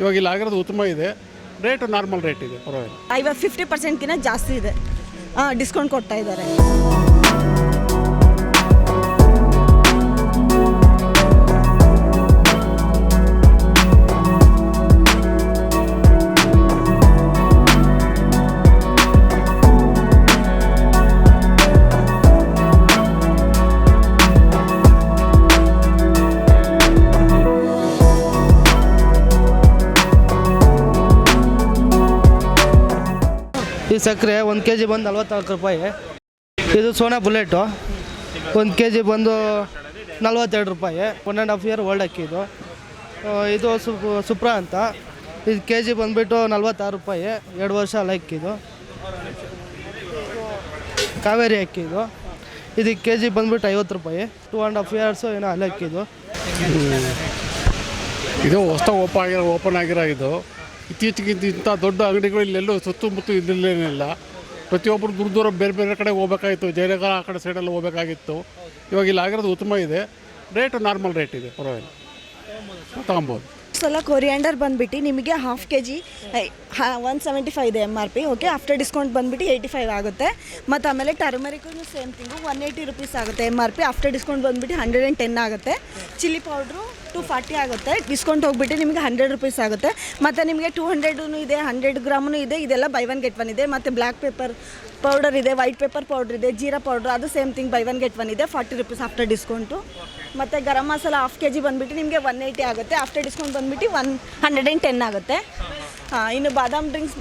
ಇವಾಗ ಇಲ್ಲಿ ಆಗಿರೋದು ಉತ್ತಮ ಇದೆ. ರೇಟ್ ನಾರ್ಮಲ್ ರೇಟ್ ಇದೆ, ಪರವಾಗಿಲ್ಲ. ಇವಾಗ ಫಿಫ್ಟಿ ಪರ್ಸೆಂಟ್ಗಿಂತ ಜಾಸ್ತಿ ಇದೆ. ಡಿಸ್ಕೌಂಟ್ ಕೊಡ್ತಾ ಇದ್ದಾರೆ. ಸಕ್ಕರೆ ಒಂದು ಕೆ ಜಿ ಬಂದು ನಲ್ವತ್ನಾಲ್ಕು ರೂಪಾಯಿ. ಇದು ಸೋನಾ ಬುಲೆಟು. ಒಂದು ಕೆ ಜಿ ಬಂದು ನಲ್ವತ್ತೆರಡು ರೂಪಾಯಿ. One and half year old ಅಕ್ಕಿ ಇದು. ಇದು ಸುಪ್ ಸುಪ್ರಾ ಅಂತ. ಇದು ಕೆ ಜಿ ಬಂದುಬಿಟ್ಟು ನಲ್ವತ್ತಾರು ರೂಪಾಯಿ. ಎರಡು ವರ್ಷ ಅಲ್ಲ ಅಕ್ಕಿ ಇದು. ಕಾವೇರಿ ಅಕ್ಕಿ ಇದು. ಇದಕ್ಕೆ ಕೆ ಜಿ ಬಂದುಬಿಟ್ಟು ಐವತ್ತು ರೂಪಾಯಿ. ಟೂ ಆ್ಯಂಡ್ ಹಾಫ್ ಇಯರ್ಸು ಏನೋ ಅಲ್ಲ ಅಕ್ಕಿ ಇದು. ಇದು ಹೊಸ ಓಪನ್ ಆಗಿರೋ ಓಪನ್ ಆಗಿರೋ ಇದು. ಇತ್ತೀಚೆಗೆ ಇಂಥ ದೊಡ್ಡ ಅಂಗಡಿಗಳು ಇಲ್ಲೆಲ್ಲೂ ಸುತ್ತಮುತ್ತ ಇದ್ದಿಲ್ಲೇನಿಲ್ಲ. ಪ್ರತಿಯೊಬ್ಬರು ದೂರ ದೂರ ಬೇರೆ ಬೇರೆ ಕಡೆ ಹೋಗ್ಬೇಕಾಗಿತ್ತು. ಜಯನಗರ ಆ ಕಡೆ ಸೈಡೆಲ್ಲ ಹೋಗ್ಬೇಕಾಗಿತ್ತು. ಇವಾಗ ಇಲ್ಲಿ ಆಗಿರೋದು ಉತ್ತಮ ಇದೆ. ರೇಟ್ ನಾರ್ಮಲ್ ರೇಟ್ ಇದೆ, ಪರವಾಗಿಲ್ಲ. ತಗೊಬೋದು. ಸಲ ಕೊರಿಯಾಂಡರ್ ಬಂದ್ಬಿಟ್ಟು ನಿಮಗೆ half K G one seventy five ಇದೆ M R P okay after discount ಬಂದ್ಬಿಟ್ಟು ಏಯ್ಟಿ ಫೈವ್ ಆಗುತ್ತೆ. ಮತ್ತು ಆಮೇಲೆ ಟರ್ಮರಿಗೂ same thing one eighty rupees ಆಗುತ್ತೆ M R P after discount ಬಂದ್ಬಿಟ್ಟು ಹಂಡ್ರೆಡ್ ಆ್ಯಂಡ್ ಟೆನ್ ಆಗುತ್ತೆ. ಚಿಲ್ಲಿ ಪೌಡ್ರು ಟು ಫಾರ್ಟಿ ಆಗುತ್ತೆ. Discount ಹೋಗ್ಬಿಟ್ಟು ನಿಮಗೆ ಹಂಡ್ರೆಡ್ ರುಪೀಸ್ ಆಗುತ್ತೆ. ಮತ್ತು ನಿಮಗೆ ಟೂ ಹಂಡ್ರೆಡೂ ಇದೆ ಹಂಡ್ರೆಡ್ ಗ್ರಾಮೂ ಇದೆ, ಇದೆಲ್ಲ ಬೈ ಒನ್ ಗೆಟ್ ಒನ್ ಇದೆ. ಮತ್ತು ಬ್ಲ್ಯಾಕ್ ಪೇಪರ್ ಪೌಡರ್ ಇದೆ ವೈಟ್ ಪೇಪರ್ ಪೌಡರ್ ಇದೆ, ಜೀರಾ ಪೌಡ್ರ್ ಅದು same thing buy one get one ಇದೆ ಫಾರ್ಟಿ ರುಪೀಸ್ ಆಫ್ಟರ್ ಡಿಸ್ಕೌಂಟು ಮತ್ತು garam masala half K G ಬಂದುಬಿಟ್ಟು ನಿಮಗೆ ಒನ್ ಏಯ್ಟಿ ಆಗುತ್ತೆ. ಆಫ್ಟರ್ ಡಿಸ್ಕೌಂಟ್ ಬಂದುಬಿಟ್ಟು ಒನ್ ಹಂಡ್ರೆಡ್ ಆ್ಯಂಡ್ ಟೆನ್ ಆಗುತ್ತೆ. ಹಾಂ, ಇನ್ನು ಬಾದಾಮ್ ಡ್ರಿಂಕ್ಸ್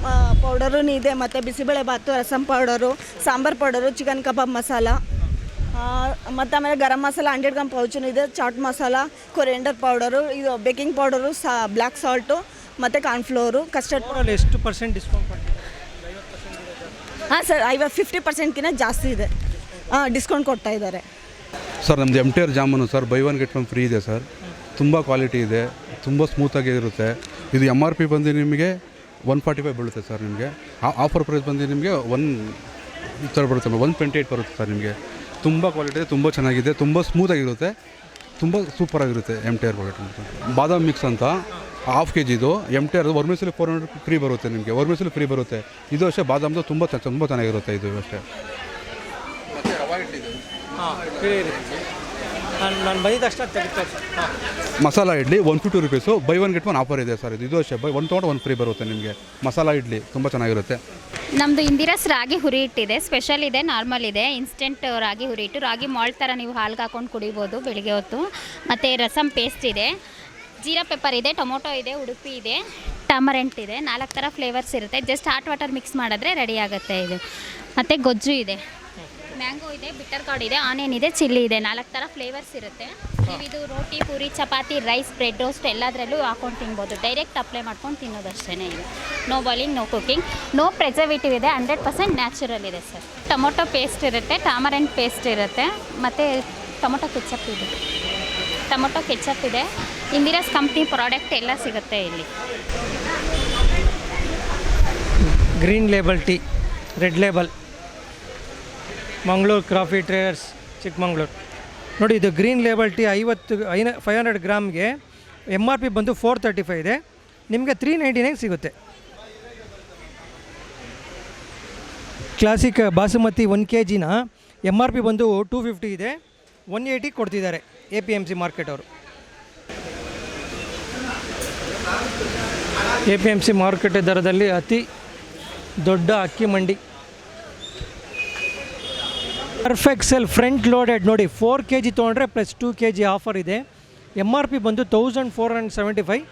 ಪೌಡರೂ ಇದೆ. ಮತ್ತು bisibele bath rasam powder sambar powder chicken kebab masala. ಮತ್ತು ಆಮೇಲೆ ಗರಂ ಮಸಾಲ ಹಂಡ್ರೆಡ್ ಗ್ರಾಮ್ ಪೌಚನು ಇದೆ. ಚಾಟ್ ಮಸಾಲ ಕೊರಿಯಂಡರ್ ಪೌಡರು ಇದು ಬೇಕಿಂಗ್ ಪೌಡರು ಸಾ ಬ್ಲ್ಯಾಕ್ ಸಾಲ್ಟು ಮತ್ತು ಕಾರ್ನ್ಫ್ಲೋರು ಕಸ್ಟರ್ಡ್ ಪೌಡರ್ ಎಷ್ಟು ಪರ್ಸೆಂಟ್ ಡಿಸ್ಕೌಂಟ್ ಹಾಂ ಸರ್ ಐವತ್ತು ಫಿಫ್ಟಿ ಪರ್ಸೆಂಟ್ಗಿಂತ ಜಾಸ್ತಿ ಇದೆ. ಹಾಂ ಡಿಸ್ಕೌಂಟ್ ಕೊಡ್ತಾ ಇದ್ದಾರೆ. ಸರ್ ನಮ್ಮದು M T R jamun sir buy one get one free ಇದೆ ಸರ್. ತುಂಬ ಕ್ವಾಲಿಟಿ ಇದೆ ತುಂಬ ಸ್ಮೂತಾಗಿ ಇರುತ್ತೆ. ಇದು ಎಂ ಆರ್ ಪಿ ಬಂದು ನಿಮಗೆ ಒನ್ ಫಾರ್ಟಿ ಫೈವ್ ಬೀಳುತ್ತೆ ಸರ್ ನಿಮಗೆ. ಆಫರ್ ಪ್ರೈಸ್ ಬಂದು ನಿಮಗೆ ಒನ್ ಈ ಥರ ಬರುತ್ತೆ ಒನ್ ಟ್ವೆಂಟಿ ಏಯ್ಟ್ ಬರುತ್ತೆ ಸರ್ ನಿಮಗೆ. ತುಂಬ ಕ್ವಾಲಿಟಿ ಇದೆ ತುಂಬ ಚೆನ್ನಾಗಿದೆ ತುಂಬ ಸ್ಮೂತಾಗಿರುತ್ತೆ ತುಂಬ ಸೂಪರಾಗಿರುತ್ತೆ M T R product badam mix ಅಂತ ಹಾಫ್ ಕೆ ಜಿದು M T R vermicelli four hundred free ಬರುತ್ತೆ ನಿಮಗೆ. ವರ್ಮಿಸಲಿ ಫ್ರೀ ಬರುತ್ತೆ. ಇದು ಅಷ್ಟೇ ಬಾದಾಮ್ದು ತುಂಬ ತುಂಬ ಚೆನ್ನಾಗಿರುತ್ತೆ ಇದು ಅಷ್ಟೇ. ನಾನು ನಾನು ಬಂದಿದ್ದ ತಕ್ಷಣ ತೆಗಿತಾರೆ ಸರ್ ಹಾಂ. Masala idli one fifty rupees buy one get one offer ಇದೆ ಸರ್. ಇದು ಇದು ಅಷ್ಟೇ. ಬೈ ಒನ್ ತೊಗೊಂಡು ಒನ್ ಫ್ರೀ ಬರುತ್ತೆ ನಿಮಗೆ. ಮಸಾಲ ಇಡ್ಲಿ ತುಂಬ ಚೆನ್ನಾಗಿರುತ್ತೆ. ನಮ್ಮದು ಇಂದಿರಾಸ್ ರಾಗಿ ಹುರಿ ಇಟ್ಟಿದೆ. ಸ್ಪೆಷಲ್ ಇದೆ ನಾರ್ಮಲ್ ಇದೆ. ಇನ್ಸ್ಟೆಂಟ್ ರಾಗಿ ಹುರಿ ಇಟ್ಟು ರಾಗಿ ಮಾಲ್ಟ್ ಥರ ನೀವು ಹಾಲ್ಗೆ ಹಾಕೊಂಡು ಕುಡಿಬೋದು ಬೆಳಿಗ್ಗೆ ಹೊತ್ತು. ಮತ್ತು ರಸಮ್ ಪೇಸ್ಟ್ ಇದೆ. ಜೀರಾ ಪೆಪ್ಪರ್ ಇದೆ ಟೊಮೊಟೊ ಇದೆ ಉಡುಪಿ ಇದೆ ಟಮರೆಂಟ್ ಇದೆ. ನಾಲ್ಕು ಥರ ಫ್ಲೇವರ್ಸ್ ಇರುತ್ತೆ. ಜಸ್ಟ್ ಹಾಟ್ ವಾಟರ್ ಮಿಕ್ಸ್ ಮಾಡಿದ್ರೆ ರೆಡಿ ಆಗುತ್ತೆ ಇದು. ಮತ್ತು ಗೊಜ್ಜು ಇದೆ. ಮ್ಯಾಂಗೋ ಇದೆ ಬಿಟ್ಟರ್ ಕಾರ್ಡ್ ಇದೆ, ಆನಿಯನ್ ಇದೆ, ಚಿಲ್ಲಿ ಇದೆ. ನಾಲ್ಕು ಥರ ಫ್ಲೇವರ್ಸ್ ಇರುತ್ತೆ. ನೀವು ಇದು roti, puri, chapati rice bread roast ಎಲ್ಲದರಲ್ಲೂ ಹಾಕೊಂಡು ತಿನ್ಬೋದು. ಡೈರೆಕ್ಟ್ ಅಪ್ಲೈ ಮಾಡ್ಕೊಂಡು ತಿನ್ನೋದಷ್ಟೇ ಇದೆ. No boiling no cooking no preservative ಇದೆ ಹಂಡ್ರೆಡ್ ಪರ್ಸೆಂಟ್ ನ್ಯಾಚುರಲ್ ಇದೆ ಸರ್. ಟೊಮೊಟೊ ಪೇಸ್ಟ್ ಇರುತ್ತೆ ಟಾಮರೆಂಟ್ ಪೇಸ್ಟ್ ಇರುತ್ತೆ, ಮತ್ತು ಟೊಮೊಟೊ ಕೆಚಪ್ ಇದೆ. ಟೊಮೊಟೊ ಕೆಚಪ್ ಇದೆ. ಇಂದಿರಾಸ್ ಕಂಪ್ನಿ ಪ್ರಾಡಕ್ಟ್ ಎಲ್ಲ ಸಿಗುತ್ತೆ ಇಲ್ಲಿ. Green label tea red label Mangaluru coffee traders, Chikkamagaluru. ನೋಡಿ, ಇದು ಗ್ರೀನ್ ಲೇಬಲ್ ಟೀ ಐವತ್ತು ಐನ ಫೈವ್ ಹಂಡ್ರೆಡ್ ಗ್ರಾಮ್ಗೆ ಎಂ ಆರ್ ಪಿ ಬಂದು ಫೋರ್ ತರ್ಟಿ ಫೈವ್ ಇದೆ. ನಿಮಗೆ ತ್ರೀ ನೈಂಟಿ ನೈನ್ ಸಿಗುತ್ತೆ. ಕ್ಲಾಸಿಕ್ ಬಾಸುಮತಿ ಒನ್ ಕೆ ಜಿನ ಎಂ ಆರ್ ಪಿ ಬಂದು ಟೂ ಫಿಫ್ಟಿ ಇದೆ. ಒನ್ ಏಯ್ಟಿ ಕೊಡ್ತಿದ್ದಾರೆ A P M C market ಅವರು. ಎ ಪಿ ಎಂ ಸಿ ಮಾರುಕಟ್ಟೆ ದರದಲ್ಲಿ ಅತಿ ದೊಡ್ಡ ಅಕ್ಕಿ ಮಂಡಿ. ಪರ್ಫೆಕ್ಟ್ ಸೆಲ್ ಫ್ರಂಟ್ ಲೋಡೆಡ್ ನೋಡಿ ಫೋರ್ ಕೆ ಜಿ ತೊಗೊಂಡ್ರೆ plus two K G offer ಇದೆ. ಎಂ ಆರ್ ಪಿ ಬಂದು thousand four hundred seventy five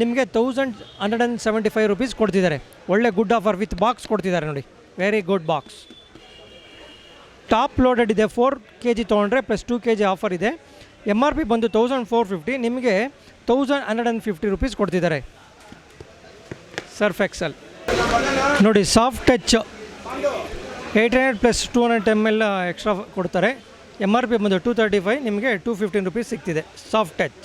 ನಿಮಗೆ thousand hundred and seventy five rupees ಕೊಡ್ತಿದ್ದಾರೆ. ಒಳ್ಳೆ ಗುಡ್ ಆಫರ್ ವಿತ್ ಬಾಕ್ಸ್ ಕೊಡ್ತಿದ್ದಾರೆ ನೋಡಿ. Very good box top loaded ಇದೆ four K G ತೊಗೊಂಡ್ರೆ plus two K G offer ಇದೆ. M R P ಬಂದು thousand four fifty ನಿಮಗೆ thousand hundred and fifty rupees ಕೊಡ್ತಿದ್ದಾರೆ. ಸರ್ಫ್ ಎಕ್ಸಲ್ ನೋಡಿ soft touch eight hundred plus two hundred M L extra ಕೊಡ್ತಾರೆ. M R P ಬಂದು two thirty five ನಿಮಗೆ two fifteen rupees ಸಿಗ್ತಿದೆ. Soft touch